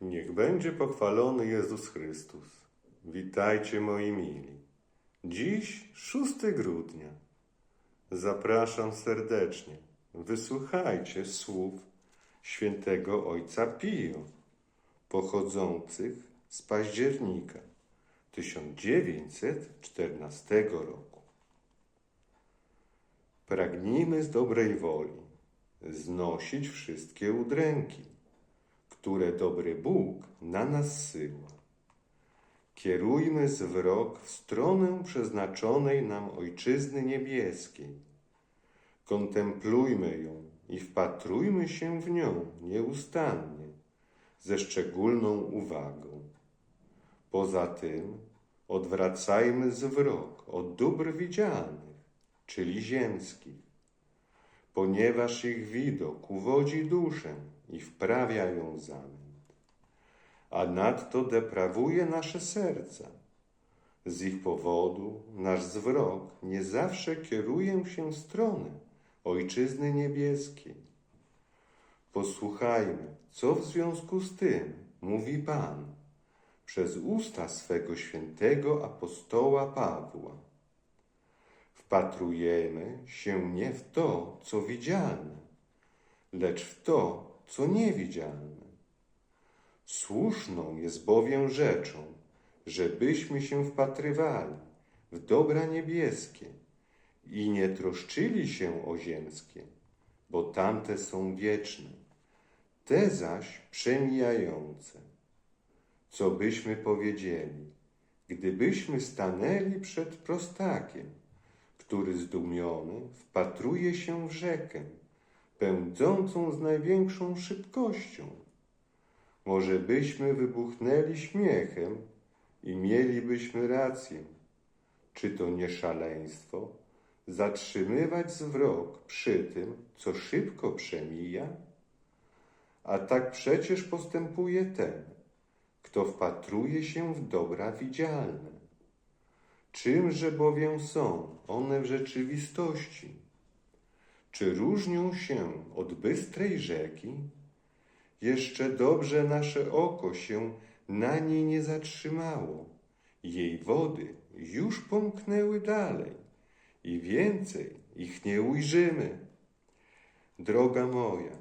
Niech będzie pochwalony Jezus Chrystus. Witajcie moi mili. Dziś 6 grudnia. Zapraszam serdecznie. Wysłuchajcie słów świętego Ojca Pio, pochodzących z października 1914 roku. Pragnijmy z dobrej woli znosić wszystkie udręki, które dobry Bóg na nas syła. Kierujmy zwrok w stronę przeznaczonej nam Ojczyzny Niebieskiej. Kontemplujmy ją i wpatrujmy się w nią nieustannie, ze szczególną uwagą. Poza tym odwracajmy zwrok od dóbr widzialnych, czyli ziemskich, ponieważ ich widok uwodzi duszę i wprawia ją w zamęt, a nadto deprawuje nasze serca. Z ich powodu nasz zwrok nie zawsze kieruje się w stronę Ojczyzny Niebieskiej. Posłuchajmy, co w związku z tym mówi Pan przez usta swego świętego apostoła Pawła. Wpatrujemy się nie w to, co widzialne, lecz w to, co niewidzialne. Słuszną jest bowiem rzeczą, żebyśmy się wpatrywali w dobra niebieskie i nie troszczyli się o ziemskie, bo tamte są wieczne, te zaś przemijające. Co byśmy powiedzieli, gdybyśmy stanęli przed prostakiem, który zdumiony wpatruje się w rzekę, pędzącą z największą szybkością? Może byśmy wybuchnęli śmiechem i mielibyśmy rację. Czy to nie szaleństwo zatrzymywać zwrok przy tym, co szybko przemija? A tak przecież postępuje ten, kto wpatruje się w dobra widzialne. Czymże bowiem są one w rzeczywistości? Czy różnią się od bystrej rzeki? Jeszcze dobrze nasze oko się na niej nie zatrzymało. Jej wody już pomknęły dalej i więcej ich nie ujrzymy. Droga moja,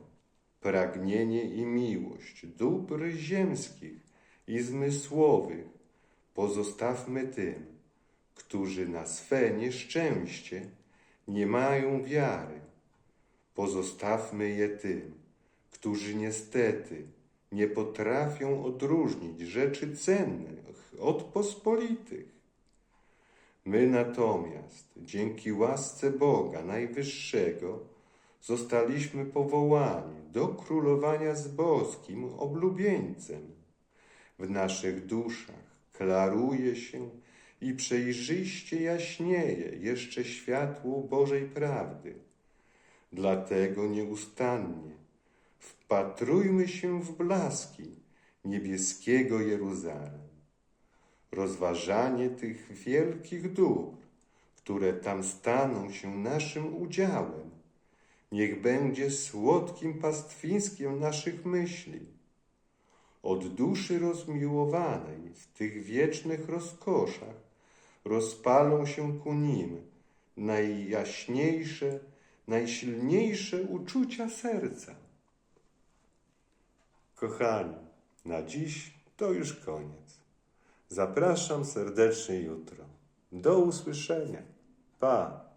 pragnienie i miłość dóbr ziemskich i zmysłowych pozostawmy tym, którzy na swe nieszczęście nie mają wiary. Pozostawmy je tym, którzy niestety nie potrafią odróżnić rzeczy cennych od pospolitych. My natomiast, dzięki łasce Boga Najwyższego, zostaliśmy powołani do królowania z boskim oblubieńcem. W naszych duszach klaruje się i przejrzyście jaśnieje jeszcze światło Bożej prawdy. Dlatego nieustannie wpatrujmy się w blaski niebieskiego Jeruzalem. Rozważanie tych wielkich dóbr, które tam staną się naszym udziałem, niech będzie słodkim pastwińskiem naszych myśli. Od duszy rozmiłowanej w tych wiecznych rozkoszach rozpalą się ku nim najjaśniejsze, najsilniejsze uczucia serca. Kochani, na dziś to już koniec. Zapraszam serdecznie jutro. Do usłyszenia. Pa!